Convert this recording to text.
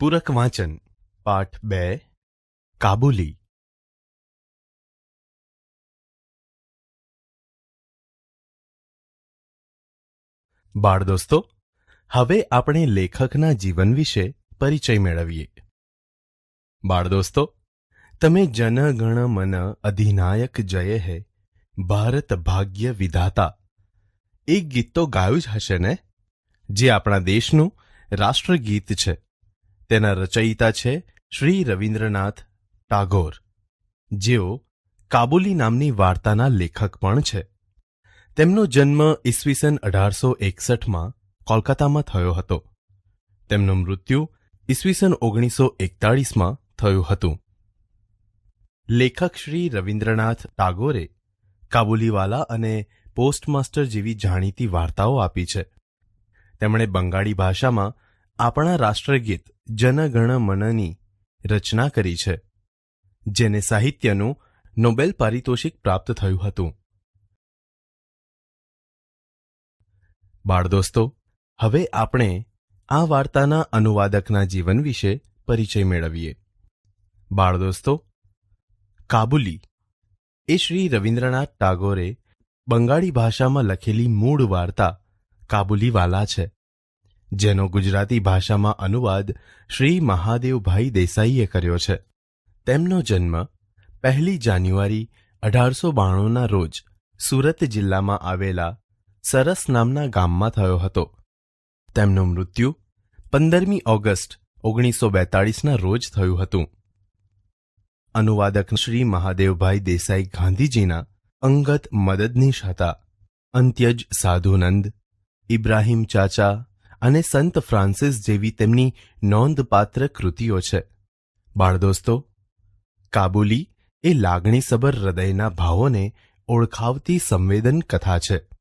પૂરક વાંચન, પાઠ બે, કાબુલી. બાળ દોસ્તો હવે આપણે લેખકના જીવન વિશે પરિચય મેળવીએ. બાળ દોસ્તો તમે જન ગણ મન અધિનાયક જય હે, ભારત ભાગ્ય વિધાતા. એક ગીત તો ગાયું જ હશે ને? જે આપણા દેશનું રાષ્ટ્રગીત છે. તેના રચયિતા છે શ્રી રવિન્દ્રનાથ ટાગોર. જેઓ કાબુલી નામની વાર્તાના લેખક પણ છે. તેમનો જન્મ ઈસવીસન અઢારસો એકસઠમાં કોલકાતામાં થયો હતો. તેમનું મૃત્યુ ઈસવીસન ઓગણીસો એકતાળીસમાં થયું હતું. લેખક શ્રી રવિન્દ્રનાથ ટાગોરે કાબુલીવાલા અને પોસ્ટમાસ્ટર જેવી જાણીતી વાર્તાઓ આપી છે. તેમણે બંગાળી ભાષામાં આપણા રાષ્ટ્રગીત જનગણ મનની રચના કરી છે, જેને સાહિત્યનું નોબેલ પારિતોષિક પ્રાપ્ત થયું હતું. બાળ દોસ્તો હવે આપણે આ વાર્તાના અનુવાદકના જીવન વિશે પરિચય મેળવીએ. બાળ દોસ્તો કાબુલી એ શ્રી રવિન્દ્રનાથ ટાગોરે બંગાળી ભાષામાં લખેલી મૂળ વાર્તા કાબુલીવાલા છે. જેનો ગુજરાતી ભાષામાં અનુવાદ શ્રી મહાદેવભાઈ દેસાઈએ કર્યો છે. તેમનો જન્મ પહેલી જાન્યુઆરી અઢારસો બાણુંના રોજ સુરત જિલ્લામાં આવેલા સરસ નામના ગામમાં થયો હતો. તેમનું મૃત્યુ પંદરમી ઓગસ્ટ ઓગણીસો બેતાળીસના રોજ થયું હતું. અનુવાદક શ્રી મહાદેવભાઈ દેસાઈ ગાંધીજીના અંગત મદદનીશ હતા. અંત્યજ સાધુનંદ, ઇબ્રાહિમ ચાચા અને સંત ફ્રાન્સિસ જેવી તેમની નોંધપાત્ર કૃતિઓ છે. બાળદોસ્તો, કાબુલી એ લાગણીસભર હૃદયના ભાવોને ઓળખાવતી સંવેદન કથા છે.